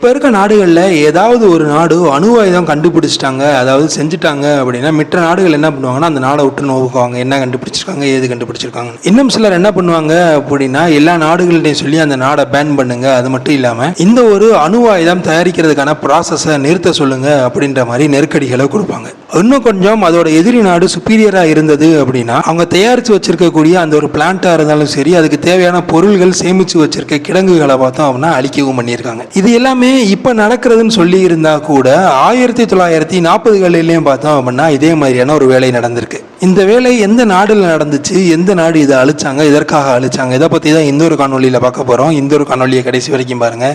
இப்போ இருக்க நாடுகளில் ஏதாவது ஒரு நாடு அணு ஆயுதம் கண்டுபிடிச்சிட்டாங்க அதாவது செஞ்சுட்டாங்க அப்படின்னா மற்ற நாடுகள் என்ன பண்ணுவாங்கன்னா அந்த நாடை விட்டு நோக்குவாங்க. என்ன கண்டுபிடிச்சிருக்காங்க ஏது கண்டுபிடிச்சிருக்காங்க இன்னும் சிலர் என்ன பண்ணுவாங்க அப்படின்னா எல்லா நாடுகள்டையும் சொல்லி அந்த நாடை பேன் பண்ணுங்க. அது மட்டும் இல்லாமல் இந்த ஒரு அணு ஆயுதம் தயாரிக்கிறதுக்கான ப்ராசஸை நிறுத்த சொல்லுங்க அப்படின்ற மாதிரி நெருக்கடிகளை கொடுப்பாங்க. இன்னும் கொஞ்சம் அதோட எதிரி நாடு சுப்பீரியராக இருந்தது அப்படின்னா அவங்க தயாரித்து வச்சிருக்கக்கூடிய அந்த ஒரு பிளான்ட்டாக இருந்தாலும் சரி அதுக்கு தேவையான பொருள்கள் சேமித்து வச்சிருக்க கிடங்குகளை பார்த்தோம் அப்படின்னா அழிக்கவும் பண்ணியிருக்காங்க. இது எல்லாமே இப்போ நடக்கிறதுன்னு சொல்லி கூட ஆயிரத்தி தொள்ளாயிரத்தி நாற்பதுகளிலையும் பார்த்தோம் அப்படின்னா இதே மாதிரியான ஒரு வேலை நடந்திருக்கு. இந்த வேலை எந்த நாடில் நடந்துச்சு? எந்த நாடு இதை அழிச்சாங்க? இதற்காக அழிச்சாங்க? இதை பற்றி தான் இந்த ஒரு காணொலியில் பார்க்க போகிறோம் இந்த ஒரு காணொலியை கடைசி வரைக்கும் பாருங்க.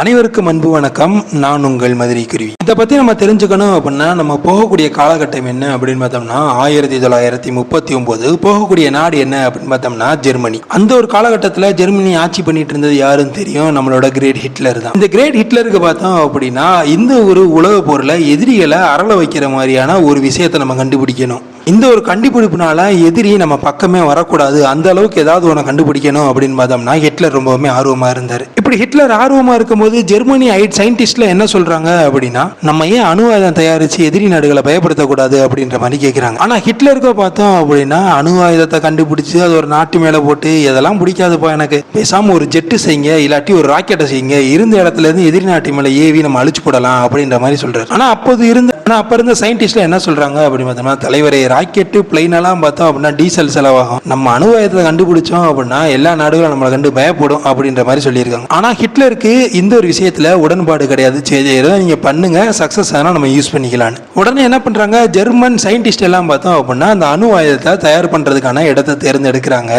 அனைவருக்கும் அன்பு வணக்கம். நான் உங்கள் மதுரை குருவி. இதை பற்றி நம்ம தெரிஞ்சுக்கணும் அப்படின்னா நம்ம போகக்கூடிய காலகட்டம் என்ன அப்படின்னு பார்த்தோம்னா ஆயிரத்தி தொள்ளாயிரத்தி முப்பத்தி ஒம்பது போகக்கூடிய நாடு என்ன அப்படின்னு பார்த்தோம்னா ஜெர்மனி. அந்த ஒரு காலகட்டத்தில் ஜெர்மனி ஆட்சி பண்ணிட்டு இருந்தது யாருன்னு தெரியும்? நம்மளோட கிரேட் ஹிட்லர் தான். இந்த கிரேட் ஹிட்லருக்கு பார்த்தோம் அப்படின்னா இந்த ஒரு உலக பொருளை எதிரிகளை அரள வைக்கிற மாதிரியான ஒரு விஷயத்தை நம்ம கண்டுபிடிக்கணும். இந்த ஒரு கண்டுபிடிப்புனால எதிரி நம்ம பக்கமே வரக்கூடாது. அந்த அளவுக்கு ஏதாவது ஒன்று கண்டுபிடிக்கணும் அப்படின்னு பார்த்தோம்னா ஹிட்லர் ரொம்பவுமே ஆர்வமாக இருந்தார். இப்படி ஹிட்லர் ஆர்வமாக இருக்கும்போது ஜெர்மனி ஐட் சயின்டிஸ்ட்ல என்ன சொல்றாங்க அப்படின்னா நம்ம ஏன் அணுவாயுதம் தயாரித்து எதிரி நாடுகளை பயப்படுத்தக்கூடாது அப்படின்ற மாதிரி கேட்குறாங்க ஆனால் ஹிட்லருக்கு பார்த்தோம் அப்படின்னா அணுவாயுதத்தை கண்டுபிடிச்சி கண்டுபிடிச்சு அது ஒரு நாட்டு மேலே போட்டு இதெல்லாம் பிடிக்காதுப்பா எனக்கு. பேசாமல் ஒரு ஜெட்டு செய்யுங்க இல்லாட்டி ஒரு ராக்கெட்டை செய்யுங்க இருந்த இடத்துல இருந்து எதிரி நாட்டு மேலே ஏவி நம்ம அழிச்சு போடலாம் அப்படின்ற மாதிரி சொல்றாரு. ஆனால் அப்போது இருந்த ஆனால் அப்போ இருந்த சயின்டிஸ்ட்ல என்ன சொல்றாங்க அப்படின்னு பார்த்தோம்னா தலைவரே ராக்கெட்டு பிளைனெல்லாம் பார்த்தோம் அப்படின்னா டீசல் செலவாகும். நம்ம அணுவாயத்தை கண்டுபிடிச்சோம் அப்படின்னா எல்லா நாடுகளும் நம்மளை கண்டு பயப்படும் அப்படின்ற மாதிரி சொல்லியிருக்காங்க. ஆனால் ஹிட்லருக்கு இந்த ஒரு விஷயத்தில் உடன்பாடு கிடையாது. சரி ஏதோ நீங்கள் பண்ணுங்க. சக்ஸஸ் ஆனால் நம்ம யூஸ் பண்ணிக்கலான்னு உடனே என்ன பண்ணுறாங்க ஜெர்மன் சயின்டிஸ்ட் எல்லாம் பார்த்தோம் அப்படின்னா அந்த அணு ஆயுதத்தை தயார் பண்ணுறதுக்கான இடத்தை தேர்ந்தெடுக்கிறாங்க.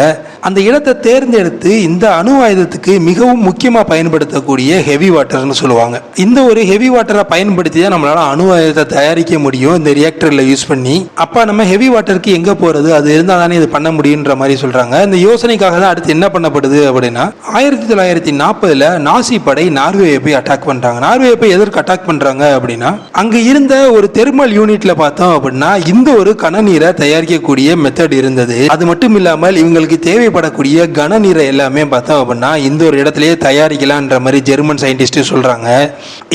அந்த இடத்தை தேர்ந்தெடுத்து இந்த அணு ஆயுதத்துக்கு மிகவும் முக்கியமாக பயன்படுத்தக்கூடிய ஹெவி வாட்டர்னு சொல்லுவாங்க. இந்த ஒரு ஹெவி வாட்டரை பயன்படுத்தி தான் நம்மளால் அணு ஆயுதத்தை தயாரிக்க முடியும். இந்த ரியாக்டரில் யூஸ் பண்ணி அப்போ நம்ம ஹெவி வாட்டருக்கு எங்கே போகிறது அது இருந்தால் தானே இது பண்ண முடியுன்ற மாதிரி சொல்கிறாங்க இந்த யோசனைக்காக தான் அடுத்து என்ன பண்ணப்படுது அப்படின்னா ஆயிரத்தி தொள்ளாயிரத்தி நாற்பதில் நாசி படை நார்வேயை போய் அட்டாக் பண்ணுறாங்க நார்வேயை போய் எதற்கு அட்டாக் பண்ணுறாங்க அப்படின்னா அங்கே இருந்த ஒரு தெர்மல் யூனிட்ல பார்த்தோம் அப்படின்னா இந்த ஒரு கனநீரை தயாரிக்கக்கூடிய மெத்தட் இருந்தது. அது மட்டும் இல்லாமல் இவங்களுக்கு தேவைப்படக்கூடிய கனநீரை எல்லாமே பார்த்தோம் அப்படின்னா இந்த ஒரு இடத்துலயே தயாரிக்கலான்ற மாதிரி ஜெர்மன் சயின்டிஸ்ட் சொல்றாங்க.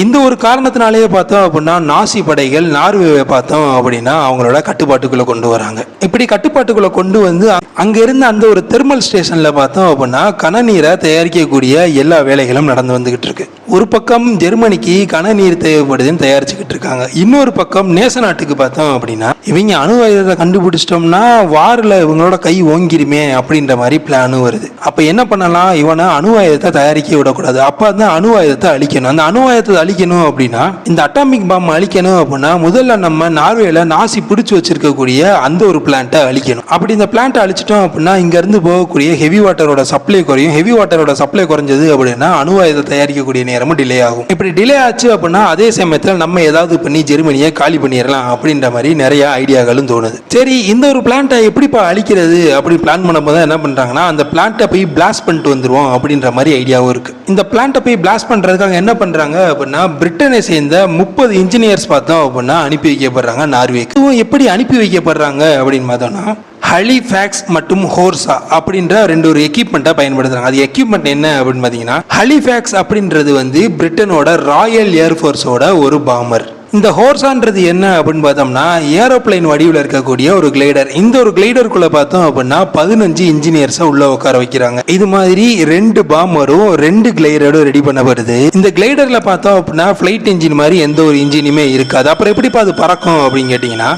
இந்த ஒரு காரணத்தினாலேயே பார்த்தோம் அப்படின்னா நாசி படைகள் நார்வேவை பார்த்தோம் அப்படின்னா அவங்களோட கட்டுப்பாட்டுக்குள்ள கொண்டு வராங்க. இப்படி கட்டுப்பாட்டுக்குள்ள கொண்டு வந்து அங்கிருந்து அந்த ஒரு தெர்மல் ஸ்டேஷன்ல பார்த்தோம் அப்படின்னா கனநீரை தயாரிக்கக்கூடிய எல்லா வேலைகளும் நடந்து வந்துகிட்டு இருக்கு. ஒரு பக்கம் ஜெர்மனிக்கு கனநீர் தேவைப்படுதுன்னு தயாரிச்சுக்கிட்டு இருக்காங்க. இன்னொரு பக்கம் நேச நாட்டுக்கு பார்த்தோம் அப்படின்னா இவங்க அணு ஆயுதத்தை கண்டுபிடிச்சிட்டோம்னா வாரில் இவங்களோட கை ஓங்கிருமே அப்படின்ற மாதிரி பிளானும் வருது. அப்போ என்ன பண்ணலாம்? இவனை அணு ஆயுதத்தை தயாரிக்க விடக்கூடாது. அப்போ அந்த அணு ஆயுதத்தை அழிக்கணும். அந்த அணு ஆயுதத்தை அழிக்கணும் அப்படின்னா இந்த அட்டாமிக் பாம் அழிக்கணும் அப்படின்னா முதல்ல நம்ம நார்வேல நாசி பிடிச்சி வச்சிருக்கக்கூடிய அந்த ஒரு பிளான்ட்டை அழிக்கணும். அப்படி இந்த பிளான்ட்டை அழிச்சிட்டோம் அப்படின்னா இங்கேருந்து போகக்கூடிய ஹெவி வாட்டரோட சப்ளை குறையும். ஹெவி வாட்டரோட சப்ளை குறைஞ்சது அப்படின்னா அணு தயாரிக்கக்கூடிய நேரமும் டிலே ஆகும். இப்படி டிலே ஆச்சு அப்படின்னா அதே சமயத்தில் நம்ம ஏதாவது பண்ணி ஜெர்மனியை காலி பண்ணிடலாம் அப்படின்ற மாதிரி நிறைய ஐடியாக்களும் தோணுது. சரி இந்த ஒரு பிளான்ட்டை எப்படிப்பா அழிக்கிறது அப்படி பிளான் பண்ணும்போது என்ன பண்ணுறாங்கன்னா அந்த பிளான்ட்டை போய் பிளாஸ்ட் பண்ணிட்டு வந்துடுவோம் அப்படின்ற மாதிரி ஐடியாவும் இருக்கு. இந்த பிளான்ட்டை போய் பிளாஸ்ட் பண்ணுறதுக்காக என்ன பண்ணுறாங்க அப்படின்னா பிரிட்டனை சேர்ந்த முப்பது இன்ஜினியர்ஸ் பார்த்தோம் அப்படின்னா அனுப்பி வைக்கப்படுறாங்க நார்வேக்கு. எப்படி அனுப்பி வைக்கப்படுறாங்க அப்படின்னு பார்த்தோம்னா ஹலிஃபேக்ஸ் மற்றும் ஹோர்ஸா அப்படின்ற ரெண்டு ஒரு எக்யூப்மெண்ட்டை பயன்படுத்துறாங்க. அது எக்யூப்மெண்ட் என்ன அப்படின்னு பார்த்தீங்கன்னா ஹலிஃபேக்ஸ் அப்படின்றது வந்து பிரிட்டனோட ராயல் ஏர்ஃபோர்ஸோட ஒரு பாமர். இந்த ஹோர்ஸான்றது என்ன அப்படின்னு பார்த்தோம்னா ஏரோப்ளைன் வடிவில் இருக்கக்கூடிய ஒரு கிளைடர் இந்த ஒரு கிளைடருக்குள்ள பார்த்தோம் அப்படின்னா பதினஞ்சு இன்ஜினியர்ஸை உள்ள உட்கார வைக்கிறாங்க. இது மாதிரி ரெண்டு பாம்பரும் ரெண்டு கிளைடரும் ரெடி பண்ணப்படுது. இந்த கிளைடர்ல பார்த்தோம் அப்படின்னா ஃபிளைட் இன்ஜின் மாதிரி எந்த ஒரு இன்ஜினுமே இருக்காது. அப்புறம் எப்படிப்பா அது பறக்கும் அப்படின்னு கேட்டிங்கன்னா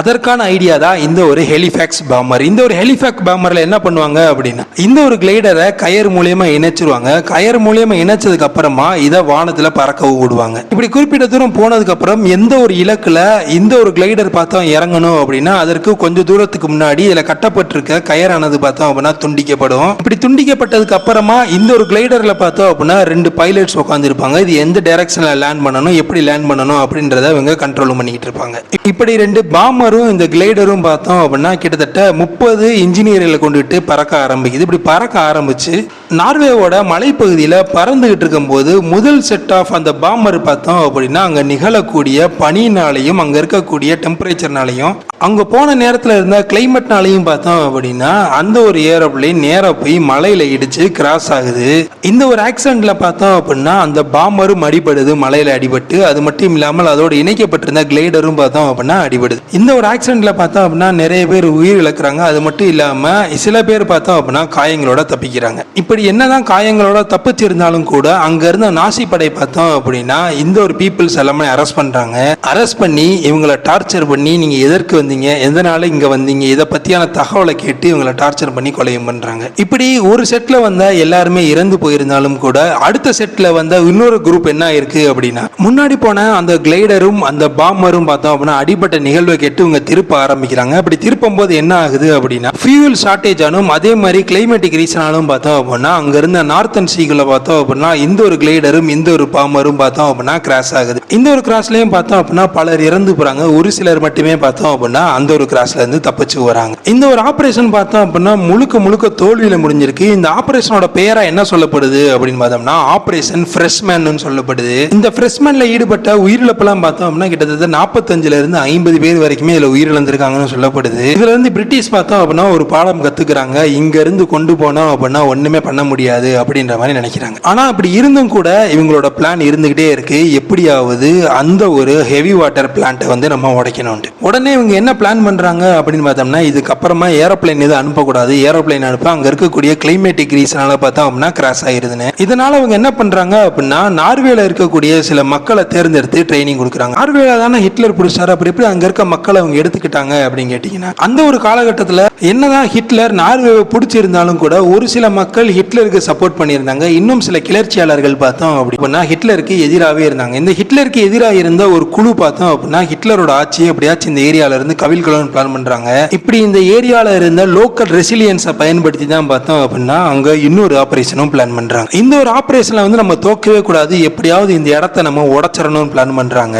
அதற்கான ஐடியா தான் இந்த ஒரு ஹெலிஃபேக்ஸ் பாமர் இந்த ஒரு ஹெலிஃபேக்ஸ் பாமரில் என்ன பண்ணுவாங்க அப்படின்னா இந்த ஒரு கிளைடரை கயர் மூலியமா இணைச்சிருவாங்க. கயர் மூலியமா இணைச்சதுக்கு அப்புறமா இதை வானத்தில் பறக்க விடுவாங்க. இப்படி குறிப்பிட்ட தூரம் போனதுக்கு அப்புறம் எந்த ஒரு இலக்குல இந்த ஒரு கிளைடர் பார்த்தோம் இறங்கணும் அப்படின்னா அதற்கு கொஞ்சம் தூரத்துக்கு முன்னாடி இதில் கட்டப்பட்டிருக்க கயரானது பார்த்தோம் அப்படின்னா துண்டிக்கப்படும். இப்படி துண்டிக்கப்பட்டதுக்கு அப்புறமா இந்த ஒரு கிளைடரில் பார்த்தோம் அப்படின்னா ரெண்டு பைலட்ஸ் உட்காந்துருப்பாங்க இது எந்த டைரக்ஷனில் லேண்ட் பண்ணணும் எப்படி லேண்ட் பண்ணணும் அப்படின்றத இவங்க கண்ட்ரோல் பண்ணிக்கிட்டு இருப்பாங்க. இப்படி ரெண்டு பாமரும் இந்த கிளைடரும் பார்த்தோம் அப்படின்னா கிட்டத்தட்ட முப்பது இன்ஜினியர்களை கொண்டுட்டு பறக்க ஆரம்பிக்குது. இப்படி பறக்க ஆரம்பிச்சு நார்வேவோட மலைப்பகுதியில் பறந்துகிட்டு இருக்கும்போது முதல் செட் ஆஃப் அந்த பாம்பர் பார்த்தோம் அப்படின்னா அங்கே நிகழக்கூடிய பனினாலையும் அங்கே இருக்கக்கூடிய டெம்பரேச்சர்னாலையும் அங்கே போன நேரத்தில் இருந்த கிளைமேட்னாலையும் பார்த்தோம் அப்படின்னா அந்த ஒரு ஏரோப்ளைன் நேராக போய் மலையில் இடிச்சு கிராஸ் ஆகுது. இந்த ஒரு ஆக்சிடென்ட்ல பார்த்தோம் அப்படின்னா அந்த பாம்பரும் அடிபடுது மலையில் அடிபட்டு அது மட்டும் இல்லாமல் அதோடு இணைக்கப்பட்டிருந்த கிளைடரும் பார்த்தோம் அப்படின்னா அடிபடுது. இந்த ஒரு ஆக்சிடென்ட்ல பார்த்தோம் அப்படின்னா நிறைய பேர் உயிர் இழக்கிறாங்க. அது மட்டும் இல்லாமல் சில பேர் பார்த்தோம் அப்படின்னா காயங்களோட தப்பிக்கிறாங்க. இப்படி என்னதான் காயங்களோட தப்பிச்சிருந்தாலும் கூட அங்க இருந்த நாசி படை பார்த்தோம் அப்படின்னா இந்த ஒரு பீப்புள்ஸ் எல்லாமே அரெஸ்ட் பண்றாங்க. அரெஸ்ட் பண்ணி இவங்களை டார்ச்சர் பண்ணி நீங்க எதற்கு வந்தீங்க எதனால இங்க வந்தீங்க இதை பத்தியான தகவலை கேட்டு இவங்களை டார்ச்சர் பண்ணி கொலையும் பண்றாங்க. இப்படி ஒரு செட்ல வந்த எல்லாருமே இறந்து போயிருந்தாலும் கூட அடுத்த செட்ல வந்த இன்னொரு குரூப் என்ன இருக்கு அப்படின்னா முன்னாடி போன அந்த கிளைடரும் அந்த பாம்பரும் பார்த்தோம் அப்படின்னா அடிபட்ட நிகழ்வை கேட்டு இவங்க திருப்ப ஆரம்பிக்கிறாங்க. அப்படி திருப்பும் போது என்ன ஆகுது அப்படின்னா ஃபியூல் ஷார்ட்டேஜ் ஆனும் அதே மாதிரி கிளைமேட்டிக் ரீசனாலும் பார்த்தோம் அப்படின்னா அங்க இருந்த நார்த்தன் சீக்குள்ள பார்த்தோம் அப்படின்னா இந்த ஒரு கிளைடரும் இந்த ஒரு பாமரும் பார்த்தோம் அப்படின்னா கிராஸ் ஆகுது. இந்த ஒரு கிராஸ்லயும் பார்த்தோம் அப்படின்னா பலர் இறந்து போறாங்க. ஒரு சிலர் மட்டுமே பார்த்தோம் அப்படின்னா அந்த ஒரு கிராஸ்ல இருந்து தப்பிச்சு வராங்க இந்த ஒரு ஆபரேஷன் பார்த்தோம் அப்படின்னா முழுக்க முழுக்க தோல்வியில முடிஞ்சிருக்கு. இந்த ஆபரேஷனோட பேரா என்ன சொல்லப்படுது அப்படின்னு பார்த்தோம்னா ஆபரேஷன் ஃப்ரெஷ்மேன் சொல்லப்படுது. இந்த ஃப்ரெஷ்மேன்ல ஈடுபட்ட உயிரிழப்பெல்லாம் பார்த்தோம் அப்படின்னா கிட்டத்தட்ட நாற்பத்தஞ்சுல இருந்து ஐம்பது பேர் வரைக்குமே இதுல உயிரிழந்திருக்காங்கன்னு சொல்லப்படுது. இதுல இருந்து பிரிட்டிஷ் பார்த்தோம் அப்படின்னா ஒரு பாடம் கத்துக்கிறாங்க. இங்க இருந்து கொண்டு போனோம் அப்படின்னா ஒண்ணுமே பண்ண முடியாது அப்படின்ற மாதிரி நினைக்கிறாங்க. ஆனா அப்படி இருந்தும் கூட இவங்களோட பிளான் இருந்துக்கிட்டே இருக்கு. எப்படியாவது அந்த ஒரு ஹெவி வாட்டர் பிளான்ட்டை வந்து நம்ம உடைக்கணும்ட்டு உடனே இவங்க என்ன பிளான் பண்றாங்க அப்படின்னு பார்த்தோம்னா இதுக்கப்புறமா ஏரோப்ளைன் எதுவும் அனுப்பக்கூடாது. ஏரோப்ளைன் அனுப்ப அங்கே இருக்கக்கூடிய கிளைமேட்டிக் ரீசனால பார்த்தோம் அப்படின்னா கிராஸ் ஆயிருதுன்னு. இதனால அவங்க என்ன பண்றாங்க அப்படின்னா நார்வேல இருக்கக்கூடிய சில மக்களை தேர்ந்தெடுத்து ட்ரைனிங் கொடுக்குறாங்க. நார்வேல தானே ஹிட்லர் பிடிச்சார். அப்படி எப்படி அங்கே இருக்க மக்களை அவங்க எடுத்துக்கிட்டாங்க அப்படின்னு கேட்டிங்கன்னா அந்த ஒரு காலகட்டத்தில் என்னதான் ஹிட்லர் நார்வேவை பிடிச்சிருந்தாலும் கூட ஒரு சில மக்கள் ஹிட்லருக்கு சப்போர்ட் பண்ணியிருந்தாங்க. இன்னும் சில கிளர்ச்சியாளர்கள் பார்த்தோம் அப்படின்னா ஹிட்லருக்கு எதிராகவே இருந்தாங்க. இந்த ஹிட்லருக்கு எதிராக இருந்த ஒரு குழு பார்த்தோம் அப்படின்னா ஹிட்லரோட ஆட்சி எப்படியாச்சும் இந்த ஏரியால இருந்து கவிழ்கலன்னு பிளான் பண்றாங்க. இப்படி இந்த ஏரியால இருந்த லோக்கல் ரெசிலியன்ஸை பயன்படுத்தி தான் பார்த்தோம் அப்படின்னா அங்க இன்னொரு ஆபரேஷனும் பிளான் பண்றாங்க. இந்த ஒரு ஆபரேஷன்ல வந்து நம்ம தோக்கவே கூடாது. எப்படியாவது இந்த இடத்த நம்ம உடச்சிடணும்னு பிளான் பண்றாங்க.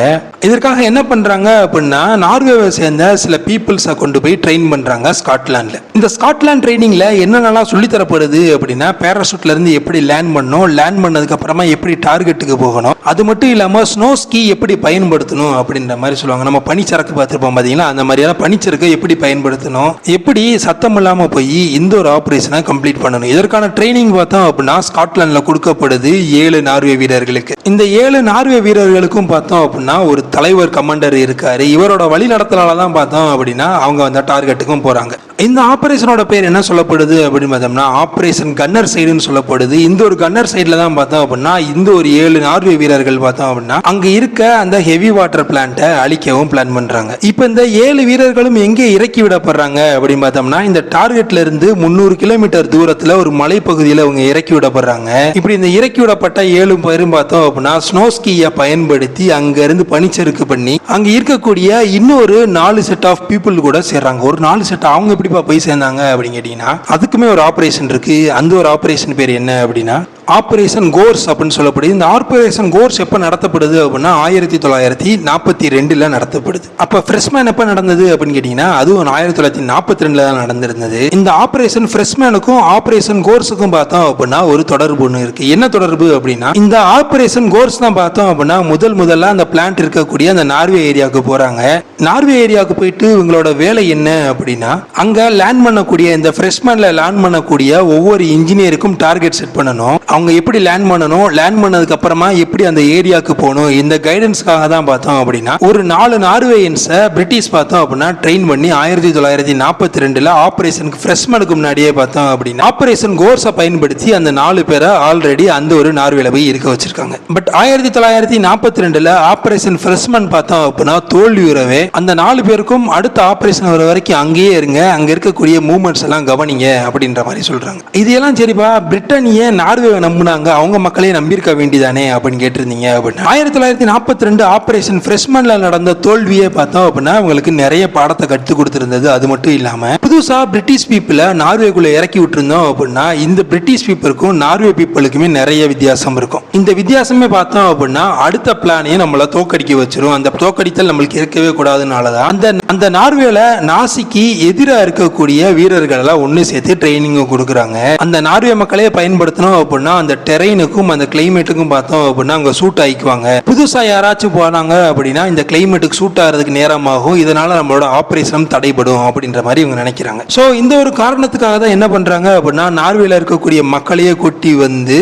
இதற்காக என்ன பண்றாங்க அப்படின்னா நார்வேவை சேர்ந்த சில பீப்புள்ஸை கொண்டு போய் ட்ரெயின் பண்றாங்க ஸ்காட்லாண்ட்ல. இந்த ஸ்காட்லாண்ட் ட்ரைனிங்ல என்னென்னலாம் சொல்லி தரப்படுது அப்படின்னா பேராஷூட்லேருந்து எப்படி லேண்ட் பண்ணணும்? லேண்ட் பண்ணதுக்கப்புறமா எப்படி டார்கெட்டுக்கு போகணும்? அது மட்டும் இல்லாமல் ஸ்னோ ஸ்கீ எப்படி பயன்படுத்தணும் அப்படின்ற மாதிரி சொல்லுவாங்க. நம்ம பனிச்சரக்கு பார்த்துருப்போம் பார்த்தீங்கன்னா அந்த மாதிரியான பனிச்சரக்கை எப்படி பயன்படுத்தணும்? எப்படி சத்தம் இல்லாமல் போய் இந்த ஒரு ஆப்ரேஷனை கம்ப்ளீட் பண்ணணும்? இதற்கான ட்ரைனிங் பார்த்தோம் அப்படின்னா ஸ்காட்லாண்டில் கொடுக்கப்படுது ஏழு நார்வே வீரர்களுக்கு. இந்த ஏழு நார்வே வீரர்களுக்கும் பார்த்தோம் அப்படின்னா ஒரு தலைவர் கமாண்டர் இருக்காரு. இவரோட வழி நடத்தலால தான் பார்த்தோம் அப்படின்னா அவங்க அந்த டார்கெட்டுக்கும் போகிறாங்க இந்த ஆப்ரேஷனோட பேர் என்ன சொல்லப்படுது அப்படின்னு பார்த்தோம்னா ஆப்ரேஷன் கன்னர் சைடுன்னு சொல்லப்படுது. இந்த ஒரு கன்னர் சைடில் தான் பார்த்தோம் அப்படின்னா இந்த ஒரு ஏழு நார்வே வீரர்கள் பார்த்தோம் அப்படின்னா அங்கே இருக்க அந்த ஹெவி வாட்டர் பிளான்ட்டை அழிக்கவும் பிளான் பண்ணுறாங்க இப்போ இந்த ஏழு வீரர்களும் எங்கே இறக்கி விடப்படுறாங்க அப்படின்னு பார்த்தோம்னா இந்த டார்கெட்ல இருந்து முந்நூறு கிலோமீட்டர் தூரத்தில் ஒரு மலைப்பகுதியில் அவங்க இறக்கி விடப்படுறாங்க. இப்படி இந்த இறக்கி விடப்பட்ட ஏழு பேரும் பார்த்தோம் அப்படின்னா ஸ்னோஸ்கியை பயன்படுத்தி அங்கேருந்து பனிச்சறுக்கு பண்ணி அங்கே இருக்கக்கூடிய இன்னொரு நாலு செட் ஆஃப் பீப்புள் கூட சேர்றாங்க. ஒரு நாலு செட் அவங்க எப்படிப்பா போய் சேர்ந்தாங்க அப்படின்னு கேட்டீங்கன்னா அதுக்குமே ஒரு ஆபரேஷன் இருக்கு. அந்த ஒரு ஆபரேஷன் பேர் என்ன அப்படின்னா ஆப்ரேஷன் கோர்ஸ் அப்படின்னு சொல்லப்படுது. இந்த ஆப்ரேஷன் கோர்ஸ் எப்போ நடத்தப்படுது அப்படின்னா ஆயிரத்தி தொள்ளாயிரத்தி நாற்பத்தி ரெண்டில் நடத்தப்படுது. அப்போ ஃப்ரெஷ்மேன் எப்போ நடந்தது அப்படின்னு கேட்டிங்கன்னா அதுவும் ஆயிரத்தி தொள்ளாயிரத்தி நாற்பத்தி ரெண்டில் தான் நடந்திருந்தது. இந்த ஆப்ரேஷன் ஃப்ரெஷ்மேனுக்கும் ஆப்ரேஷன் கோர்ஸுக்கும் பார்த்தோம் அப்படின்னா ஒரு தொடர்பு ஒன்று இருக்குது என்ன தொடர்பு அப்படின்னா இந்த ஆப்ரேஷன் கோர்ஸ் தான் பார்த்தோம் அப்படின்னா முதல் முதல்ல அந்த பிளான்ட் இருக்கக்கூடிய அந்த நார்வே ஏரியாவுக்கு போகிறாங்க நார்வே ஏரியாவுக்கு போயிட்டு இவங்களோட வேலை என்ன அப்படின்னா அங்கே லேண்ட் பண்ணக்கூடிய இந்த ஃப்ரெஷ்மேன்ல லேண்ட் பண்ணக்கூடிய ஒவ்வொரு இன்ஜினியருக்கும் டார்கெட் செட் பண்ணணும். அவங்க எப்படி லேண்ட் பண்ணணும்? லேண்ட் பண்ணதுக்கு அப்புறமா எப்படி அந்த ஏரியாவுக்கு போகணும்? இந்த கைடன்ஸ்க்காக தான் பார்த்தோம் அப்படின்னா ஒரு நாலு நார்வேயன்ஸை பிரிட்டிஷ் பார்த்தோம் அப்படின்னா ட்ரெயின் பண்ணி ஆயிரத்தி தொள்ளாயிரத்தி நாற்பத்தி ரெண்டுல ஆபரேஷனுக்கு ஃப்ரெஷ்மனுக்கு முன்னாடியே பார்த்தோம் அப்படின்னா ஆபரேஷன் கோர்ஸை பயன்படுத்தி அந்த நாலு பேரை ஆல்ரெடி அந்த ஒரு நார்வேல போய் இருக்க வச்சிருக்காங்க. பட் ஆயிரத்தி தொள்ளாயிரத்தி நாற்பத்தி ரெண்டுல ஆபரேஷன் ஃப்ரெஷ்மன் பார்த்தோம் அப்படின்னா தோல்வி உறவே அந்த நாலு பேருக்கும் அடுத்த ஆபரேஷன் வர வரைக்கும் அங்கேயே இருங்க அங்க இருக்கக்கூடிய மூமெண்ட்ஸ் எல்லாம் கவனிங்க அப்படின்ற மாதிரி சொல்றாங்க. இதெல்லாம் சரிப்பா பிரிட்டன் ஏன் நார்வே நம்புனாங்க அவங்க மக்களே நம்பியிருக்க வேண்டியதானே அப்படின்னு கேட்டிருந்தீங்க அப்படின்னு ஆயிரத்தி தொள்ளாயிரத்தி நாற்பத்தி ரெண்டு ஆபரேஷன் ஃப்ரெஷ்மன்ல நடந்த தோல்வியே பார்த்தோம் அப்படின்னா அவங்களுக்கு நிறைய பாடத்தை கற்றுக் கொடுத்திருந்தது. அது மட்டும் இல்லாம புதுசா பிரிட்டிஷ் பீப்புளை நார்வேக்குள்ள இறக்கி விட்டுருந்தோம் அப்படின்னா இந்த பிரிட்டிஷ் பீப்புளுக்கும் நார்வே பீப்புளுக்குமே நிறைய வித்தியாசம் இருக்கும். இந்த வித்தியாசமே பார்த்தோம் அப்படின்னா அடுத்த பிளானையும் நம்மள தோக்கடிக்க வச்சிரும். அந்த தோக்கடித்தல் நம்மளுக்கு இருக்கவே கூடாதுனால தான் அந்த அந்த நார்வேல நாசிக்கு எதிராக இருக்கக்கூடிய வீரர்கள் எல்லாம் ஒன்று சேர்த்து ட்ரைனிங் கொடுக்குறாங்க. அந்த நார்வே மக்களே பயன்படுத்தணும் அப்படின்னா அந்த டெரெயினுக்கும் அந்த கிளைமேட்டுக்கும் பார்த்தோம் அப்படின்னா அங்கே சூட் ஆயிக்குவாங்க. புதுசாக யாராச்சும் போனாங்க அப்படின்னா இந்த கிளைமேட்டுக்கு சூட் ஆகிறதுக்கு நேரமாகும். இதனால் நம்மளோட ஆப்ரேஷனும் தடைபடும் அப்படின்ற மாதிரி இவங்க நினைக்கிறாங்க. ஸோ இந்த ஒரு காரணத்துக்காக தான் என்ன பண்ணுறாங்க அப்படின்னா நார்வேல இருக்கக்கூடிய மக்களையே கொட்டி வந்து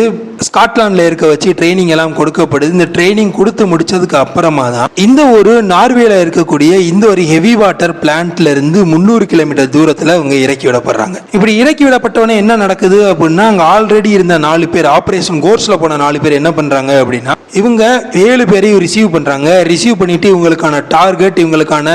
ஸ்காட்லாண்டில் இருக்க வச்சு ட்ரைனிங் எல்லாம் கொடுக்கப்படுது. இந்த ட்ரைனிங் கொடுத்து முடிச்சதுக்கு அப்புறமா தான் இந்த ஒரு நார்வேல இருக்கக்கூடிய இந்த ஒரு ஹெவி வாட்டர் பிளான்ட்ல இருந்து முந்நூறு கிலோமீட்டர் தூரத்தில் இவங்க இறக்கி விடப்படுறாங்க. இப்படி இறக்கி விடப்பட்டவொடனே என்ன நடக்குது அப்படின்னா அங்கே ஆல்ரெடி இருந்த நாலு பேர் ஆப்ரேஷன் கோர்ஸில் போன நாலு பேர் என்ன பண்ணுறாங்க அப்படின்னா இவங்க ஏழு பேரையும் ரிசீவ் பண்ணுறாங்க ரிசீவ் பண்ணிட்டு இவங்களுக்கான டார்கெட் இவங்களுக்கான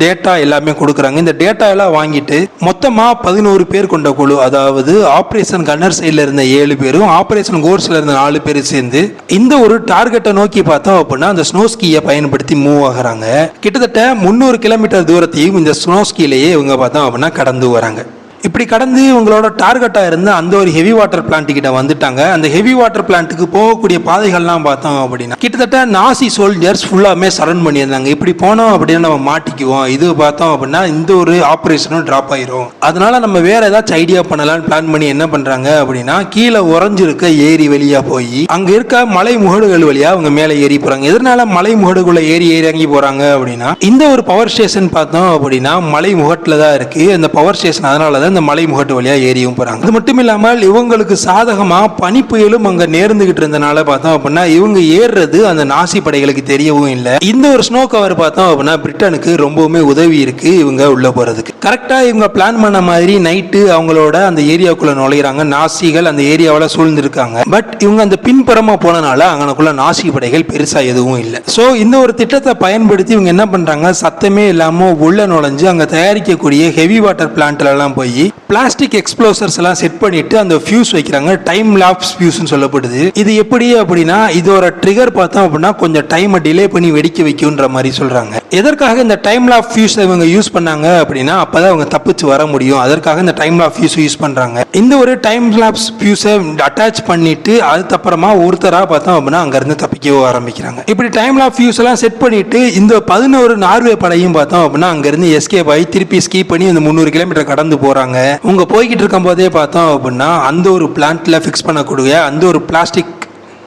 டேட்டா எல்லாமே கொடுக்குறாங்க. இந்த டேட்டா எல்லாம் வாங்கிட்டு மொத்தமாக பதினோரு பேர் கொண்ட குழு அதாவது ஆப்ரேஷன் கன்னர் சைடில் இருந்த ஏழு பேரும் ஆப்ரேஷன் கோர்ஸில் இருந்த நாலு பேர் சேர்ந்து இந்த ஒரு டார்கெட்டை நோக்கி பார்த்தோம் அப்படின்னா அந்த ஸ்னோஸ்கியை பயன்படுத்தி மூவ் ஆகுறாங்க. கிட்டத்தட்ட முந்நூறு கிலோமீட்டர் தூரத்தையும் இந்த ஸ்னோஸ்கிலேயே இவங்க பார்த்தோம் அப்படின்னா கடந்து வராங்க. இப்படி கடந்து உங்களோட டார்கெட்டாக இருந்த அந்த ஒரு ஹெவி வாட்டர் பிளான்ட் கிட்ட வந்துட்டாங்க. அந்த ஹெவி வாட்டர் பிளான்ட்டுக்கு போகக்கூடிய பாதைகள்லாம் பார்த்தோம் அப்படின்னா கிட்டத்தட்ட நாசி சோல்ஜர்ஸ் ஃபுல்லாமே சரண் பண்ணியிருந்தாங்க. இப்படி போனோம் அப்படின்னா நம்ம மாட்டிக்குவோம். இது பார்த்தோம் அப்படின்னா இந்த ஒரு ஆப்ரேஷனும் ட்ராப் ஆயிரும். அதனால நம்ம வேற ஏதாச்சும் ஐடியா பண்ணலாம்னு பிளான் பண்ணி என்ன பண்றாங்க அப்படின்னா கீழே உறைஞ்சிருக்க ஏரி வழியா போய் அங்க இருக்க மலை முகடுகள் வழியா அவங்க மேலே ஏறி போறாங்க. எதனால மலை முகடுக்குள்ள ஏறி ஏறி இறங்கி போறாங்க அப்படின்னா இந்த ஒரு பவர் ஸ்டேஷன் பார்த்தோம் அப்படின்னா மலை முகட்டில் தான் இருக்கு. அந்த பவர் ஸ்டேஷன் அதனால தான் இந்த மலை முகட்டு வழியாக ஏறியும் போகிறாங்க அது மட்டும் இல்லாமல் இவங்களுக்கு சாதகமாக பனி புயலும் அங்கே நேர்ந்துகிட்டு இருந்தனால பார்த்தோம் அப்படின்னா இவங்க ஏறுறது அந்த நாசி படைகளுக்கு தெரியவும் இல்லை. இந்த ஒரு ஸ்னோ கவர் பார்த்தோம் அப்படின்னா பிரிட்டனுக்கு ரொம்பவுமே உதவி இருக்கு இவங்க உள்ள போறதுக்கு. கரெக்டாக இவங்க பிளான் பண்ண மாதிரி நைட்டு அவங்களோட அந்த ஏரியாவுக்குள்ள நுழையிறாங்க. நாசிகள் அந்த ஏரியாவில் சூழ்ந்திருக்காங்க. பட் இவங்க அந்த பின்புறமா போனனால அங்கனக்குள்ள நாசி படைகள் பெருசாக எதுவும் இல்லை. ஸோ இந்த ஒரு திட்டத்தை பயன்படுத்தி இவங்க என்ன பண்றாங்க? சத்தமே இல்லாமல் உள்ள நுழைஞ்சு அங்கே தயாரிக்கக்கூடிய ஹெவி வாட்டர் பிளான்ட்லலாம் போய் வாங்கி பிளாஸ்டிக் எக்ஸ்ப்ளோசர்ஸ் எல்லாம் செட் பண்ணிட்டு அந்த ஃபியூஸ் வைக்கிறாங்க. டைம் லாப்ஸ் ஃபியூஸ்னு சொல்லப்படுது. இது எப்படி அப்படின்னா இதோட ட்ரிகர் பார்த்தோம் அப்படின்னா கொஞ்சம் டைமை டிலே பண்ணி வெடிக்க வைக்கும்ன்ற மாதிரி சொல்றாங்க. எதற்காக இந்த டைம் லாப் ஃபியூஸ் இவங்க யூஸ் பண்ணாங்க அப்படின்னா அப்பதான் அவங்க தப்பிச்சு வர முடியும். அதற்காக இந்த டைம் லாப் ஃபியூஸ் யூஸ் பண்றாங்க. இந்த ஒரு டைம் லாப்ஸ் ஃபியூஸை அட்டாச் பண்ணிட்டு அதுக்கப்புறமா ஒருத்தரா பார்த்தோம் அப்படின்னா அங்க இருந்து தப்பிக்கவோ ஆரம்பிக்கிறாங்க. இப்படி டைம் லாப் ஃபியூஸ் எல்லாம் செட் பண்ணிட்டு இந்த பதினோரு நார்வே படையும் பார்த்தோம் அப்படின்னா அங்க இருந்து எஸ்கேப் ஆகி திருப்பி ஸ்கீப் பண்ணி இந்த முந்நூறு கிலோமீட்டர் கடந்து போறாங்க உங்க போய்கிட்டு இருக்கும் போதே பார்த்தோம் அப்படின்னா அந்த ஒரு பிளான்ட்ல ஃபிக்ஸ் பண்ணக்கூடிய அந்த ஒரு பிளாஸ்டிக்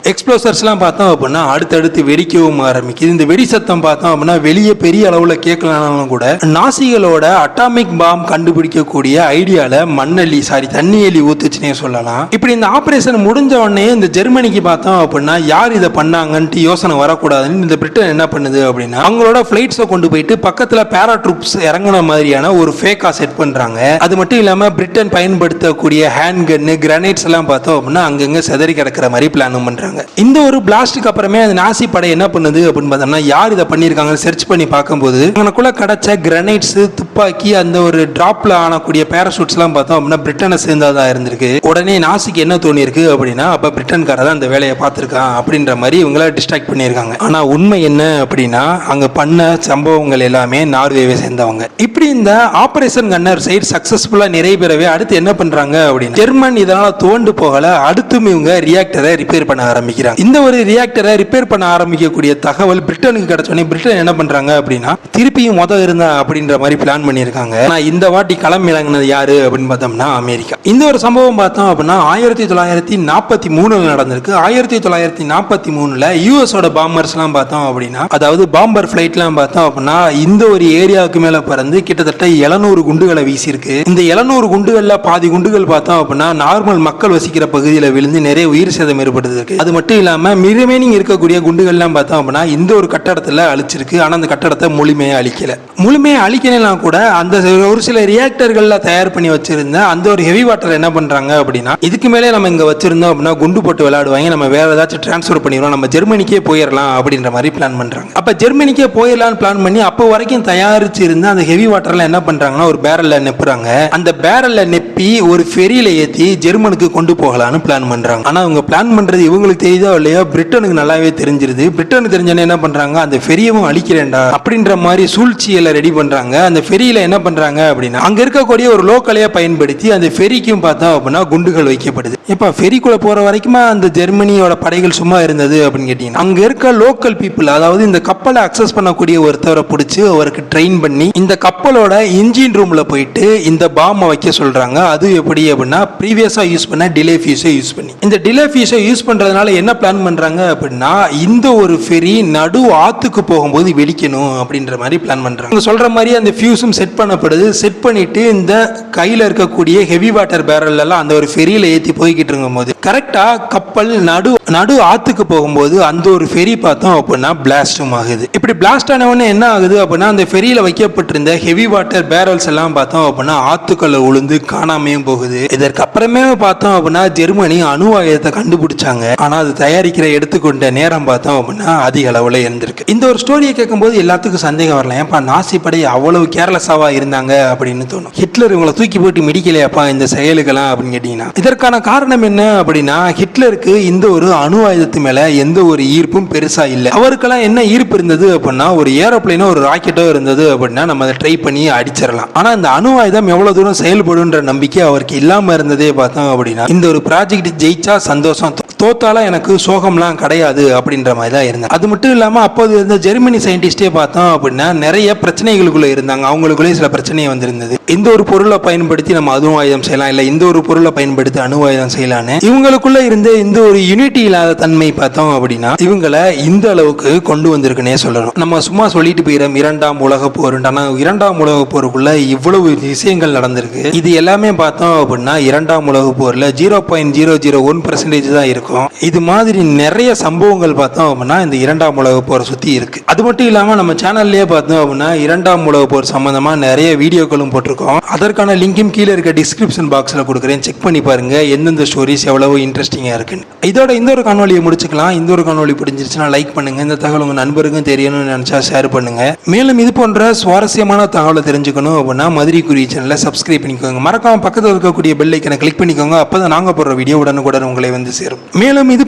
எக்ஸ்ப்ளோசர்ஸ்லாம் பார்த்தோம் அப்படின்னா அடுத்தடுத்து வெடிக்கவும் ஆரம்பிக்குது. இந்த வெடி சத்தம் பார்த்தோம் அப்படின்னா வெளியே பெரிய அளவில் கேட்கலனாலும் கூட நாசிகளோட அட்டாமிக் பாம் கண்டுபிடிக்கக்கூடிய ஐடியாவில் மண்ணெல்லி சாரி தண்ணி எலி ஊத்துச்சுனே சொல்லலாம். இப்படி இந்த ஆப்ரேஷன் முடிஞ்ச உடனே இந்த ஜெர்மனிக்கு பார்த்தோம் அப்படின்னா யார் இதை பண்ணாங்கன்ட்டு யோசனை வரக்கூடாதுன்னு இந்த பிரிட்டன் என்ன பண்ணுது அப்படின்னா அவங்களோட ஃபிளைட்ஸை கொண்டு போயிட்டு பக்கத்தில் பேரா ட்ரூப்ஸ் இறங்குன மாதிரியான ஒரு ஃபேக்கா செட் பண்ணுறாங்க அது மட்டும் இல்லாமல் பிரிட்டன் பயன்படுத்தக்கூடிய ஹேண்ட் கன்னு கிரனைட்ஸ் எல்லாம் பார்த்தோம் அப்படின்னா அங்கங்கே செதறி கிடக்கிற மாதிரி பிளானும் பண்றாங்க இந்த ஒரு பிளாஸ்டுக்கு அப்புறமே அந்த நாசி படை என்ன பண்ணுது அப்படின்னு பார்த்தோம்னா யார் இதை பண்ணியிருக்காங்கன்னு சர்ச் பண்ணி பார்க்கும்போது அங்கனக்குள்ள கிடைச்ச கிரனைட்ஸ் துப்பாக்கி அந்த ஒரு டிராப்ல ஆனக்கூடிய பேராசூட்ஸ் எல்லாம் பார்த்தோம் அப்படின்னா பிரிட்டனை சேர்ந்ததா இருந்திருக்கு. உடனே நாசிக்கு என்ன தோணியிருக்கு அப்படின்னா அப்ப பிரிட்டன்கார தான் அந்த வேலையை பார்த்திருக்கான் அப்படின்ற மாதிரி இவங்கள டிஸ்ட்ராக்ட் பண்ணியிருக்காங்க. ஆனா உண்மை என்ன அப்படின்னா அங்க பண்ண சம்பவங்கள் எல்லாமே நார்வேவை சேர்ந்தவங்க. இப்படி இந்த ஆபரேஷன் கன்னர் சைட் சக்சஸ்ஃபுல்லா நிறைவேறவே அடுத்து என்ன பண்றாங்க அப்படின்னா ஜெர்மன் இதனால தோண்டு போகல அடுத்தும் இவங்க ரியாக்டரை ரிப்பேர் பண்ண ஆரம்பிக்கிறாங்க. இந்த ஒரு ரியாக்டரை ரிப்பேர் பண்ண ஆரம்பிக்கக்கூடிய தகவல் பிரிட்டனுக்கு கிடைச்சோடனே பிரிட்டன் என்ன பண்றாங்க அப்படின்னா திருப்பியும் மொதல் இருந்தா அப்படின்ற மாதிரி பிளான் பண்ணியிருக்காங்க. ஆனால் இந்த வாட்டி களம் இறங்கினது யாரு அப்படின்னு பார்த்தோம்னா அமெரிக்கா. இந்த ஒரு சம்பவம் பார்த்தோம் அப்படின்னா ஆயிரத்தி தொள்ளாயிரத்தி நாற்பத்தி மூணுல நடந்திருக்கு. ஆயிரத்தி தொள்ளாயிரத்தி நாற்பத்தி மூணுல யூஎஸோட பாம்பர்ஸ்லாம் பார்த்தோம் அப்படின்னா அதாவது பாம்பர் ஃபிளைட்லாம் பார்த்தோம் அப்படின்னா இந்த ஒரு ஏரியாவுக்கு மேல பறந்து கிட்டத்தட்ட எழுநூறு குண்டுகளை வீசியிருக்கு. இந்த எழுநூறு குண்டுகள்ல பாதி குண்டுகள் பார்த்தோம் அப்படின்னா நார்மல் மக்கள் வசிக்கிற பகுதியில் விழுந்து நிறைய உயிர் சேதம் ஏற்படுத்திருக்கு அது மட்டும் இல்லாம ரிமைனிங் இருக்கக்கூடிய குண்டுகள்லாம் பார்த்தோம் அப்படின்னா இந்த ஒரு கட்டடத்துல அழிச்சிருக்கு. ஆனா அந்த கட்டடத்தை முழுமையா அழிக்கல. முழுமையா அழிக்கலாம் கூட அந்த ஒரு சில ரியாக்டர்கள்ல தயார் பண்ணி வச்சிருந்தேன் அந்த ஒரு ஹெவி வாட்டர் என்ன பண்றாங்க அப்படின்னா இதுக்கு மேலே நம்ம இங்க வச்சிருந்தோம் அப்படின்னா குண்டு போட்டு விளையாடுவாங்க. நம்ம வேற ஏதாச்சும் டிரான்ஸ்ஃபர் பண்ணிடுவோம் நம்ம ஜெர்மனிக்கே போயிடலாம் அப்படின்ற மாதிரி பிளான் பண்றாங்க. அப்ப ஜெர்மனிக்கே போயிடலாம்னு பிளான் பண்ணி அப்போ வரைக்கும் தயாரிச்சிருந்த அந்த ஹெவி வாட்டர்ல என்ன பண்றாங்கன்னா ஒரு பேரல்ல நெப்புறாங்க. அந்த பேரல்ல நெப் அனுப்பி ஒரு ஃபெரியில ஏத்தி ஜெர்மனுக்கு கொண்டு போகலான்னு பிளான் பண்றாங்க. ஆனா அவங்க பிளான் பண்றது இவங்களுக்கு தெரியுதோ இல்லையோ பிரிட்டனுக்கு நல்லாவே தெரிஞ்சிருது. பிரிட்டனுக்கு தெரிஞ்சோன்னே என்ன பண்றாங்க? அந்த ஃபெரியவும் அழிக்கிறேன்டா அப்படின்ற மாதிரி சூழ்ச்சியில ரெடி பண்றாங்க. அந்த ஃபெரியில என்ன பண்றாங்க அப்படின்னா அங்க இருக்கக்கூடிய ஒரு லோக்கலையா பயன்படுத்தி அந்த ஃபெரிக்கும் பார்த்தோம் அப்படின்னா குண்டுகள் வைக்கப்படுது. இப்ப ஃபெரிக்குள்ள போற வரைக்குமா அந்த ஜெர்மனியோட படைகள் சும்மா இருந்தது அப்படின்னு கேட்டீங்கன்னா அங்க இருக்க லோக்கல் பீப்புள் அதாவது இந்த கப்பலை அக்சஸ் பண்ணக்கூடிய ஒருத்தரை பிடிச்சி அவருக்கு ட்ரெயின் பண்ணி இந்த கப்பலோட இன்ஜின் ரூம்ல போயிட்டு இந்த பாம்பை வைக்க சொல்றாங்க. அது எப்படி அப்படின்னா ப்ரீவியஸா யூஸ் பண்ண டிலே ஃபியூஸை யூஸ் பண்ணி. இந்த டிலே ஃபியூஸை யூஸ் பண்றதுனால என்ன பிளான் பண்றாங்க அப்படின்னா இந்த ஒரு ஃபெரி நடு ஆத்துக்கு போகும்போது வெடிக்கணும் அப்படின்ற மாதிரி பிளான் பண்றாங்க. இவங்க சொல்ற மாதிரி அந்த ஃபியூஸும் செட் பண்ணப்படுது. செட் பண்ணிட்டு இந்த கையில் இருக்கக்கூடிய ஹெவி வாட்டர் பேரல் எல்லாம் அந்த ஒரு ஃபெரியில் ஏத்தி போய்கிட்டு இருக்கும்போது கரெக்டா கப்பல் நடு நடு ஆற்றுக்கு போகும்போது அந்த ஒரு ஃபெரி பார்த்தோம் அப்படின்னா பிளாஸ்டும் ஆகுது. இப்படி பிளாஸ்ட் ஆனவொடனே என்ன ஆகுது அப்படின்னா அந்த ஃபெரியில் வைக்கப்பட்டிருந்த ஹெவி வாட்டர் பேரல்ஸ் எல்லாம் பார்த்தோம் அப்படின்னா ஆற்றுக்களை உளுந்து காணாமையும் போகுது. இதற்கு அப்புறமே பார்த்தோம் அப்படின்னா ஜெர்மனி அணு ஆயுதத்தை கண்டுபிடிச்சாங்க. ஆனால் அது தயாரிக்கிற எடுத்துக்கொண்ட நேரம் பார்த்தோம் அப்படின்னா அதிக அளவில் இருந்திருக்கு. இந்த ஒரு ஸ்டோரியை கேட்கும்போது எல்லாத்துக்கும் சந்தேகம் வரலாம். ஏன்பா நாசி படை அவ்வளவு கேர்லெஸ்ஸாவாக இருந்தாங்க அப்படின்னு தோணும். ஹிட்லர் இவங்களை தூக்கி போட்டு மிடிக்கலையாப்பா இந்த செயலுக்கெல்லாம் அப்படின்னு கேட்டீங்கன்னா. இதற்கான காரணம் என்ன அப்படின்னா ஹிட்லருக்கு இந்த ஒரு அணு ஆயுதத்து மேல எந்த ஒரு ஈர்ப்பும் பெருசா இல்லை. அவருக்கெல்லாம் என்ன ஈர்ப்பு இருந்தது அப்படின்னா ஒரு ஏரோப்ளைனோ ஒரு ராக்கெட்டோ இருந்தது அப்படின்னா நம்ம அதை ட்ரை பண்ணி அடிச்சிடலாம். ஆனா இந்த அணு ஆயுதம் எவ்வளவு தூரம் செயல்படுன்ற நம்பிக்கை அவருக்கு இல்லாம இருந்ததே பார்த்தோம் அப்படின்னா இந்த ஒரு ப்ராஜெக்ட் ஜெயிச்சா சந்தோஷம் தோத்தாலாம் எனக்கு சோகம்லாம் கிடையாது அப்படின்ற மாதிரி தான் இருந்தேன் அது மட்டும் இல்லாமல் அப்போது இருந்த ஜெர்மனி சயின்டிஸ்டே பார்த்தோம் அப்படின்னா நிறைய பிரச்சனைகளுக்குள்ள இருந்தாங்க. அவங்களுக்குள்ளே சில பிரச்சனை வந்திருந்தது. இந்த ஒரு பொருளை பயன்படுத்தி நம்ம அணு ஆயுதம் செய்யலாம் இல்லை இந்த ஒரு பொருளை பயன்படுத்தி அணு ஆயுதம் செய்யலாம்னு இவங்களுக்குள்ள இருந்த இந்த ஒரு யூனிட்டி இல்லாத தன்மை பார்த்தோம் அப்படின்னா இவங்களை இந்த அளவுக்கு கொண்டு வந்திருக்குன்னே சொல்லணும். நம்ம சும்மா சொல்லிட்டு போயிடும் இரண்டாம் உலக போர். இரண்டாம் உலக போருக்குள்ள இவ்வளவு விஷயங்கள் நடந்திருக்கு. இது எல்லாமே பார்த்தோம் அப்படின்னா இரண்டாம் உலக போர்ல zero point zero zero one percentage தான் இருக்கும். இது மாதிரி நிறைய சம்பவங்கள் பார்த்தோம் அப்படின்னா இந்த இரண்டாம் உலக போரை சுற்றி இருக்கு. அது மட்டும் இல்லாமல் நம்ம சேனல்லையே பார்த்தோம் அப்படின்னா இரண்டாம் உலக போர் சம்பந்தமா நிறைய வீடியோக்களும் போட்டிருக்கோம். அதற்கான லிங்கும் கீழே இருக்க டிஸ்கிரிப்ஷன் பாக்ஸில் கொடுக்குறேன். செக் பண்ணி பாருங்க எந்தெந்த ஸ்டோரிஸ் எவ்வளவு இன்ட்ரெஸ்டிங்காக இருக்குன்னு. இதோட இந்த ஒரு காணொலியை முடிச்சுக்கலாம். இந்த ஒரு காணொலி பிடிச்சிருச்சுன்னா லைக் பண்ணுங்க. இந்த தகவல் உங்கள் நண்பருக்கும் தெரியணும்னு நினச்சா ஷேர் பண்ணுங்க. மேலும் இது போன்ற சுவாரஸ்யமான தகவலை தெரிஞ்சுக்கணும் அப்படின்னா மதுரை குறி சேனலை சப்ஸ்கிரைப் பண்ணிக்கோங்க. மறக்காம பக்கத்தில் இருக்கக்கூடிய பெல் ஐக்கனை கிளிக் பண்ணிக்கோங்க. அப்பதான் நாங்கள் போடுற வீடியோ உடனுக்குடன் உங்களை வந்து சேரும். மேலும் இது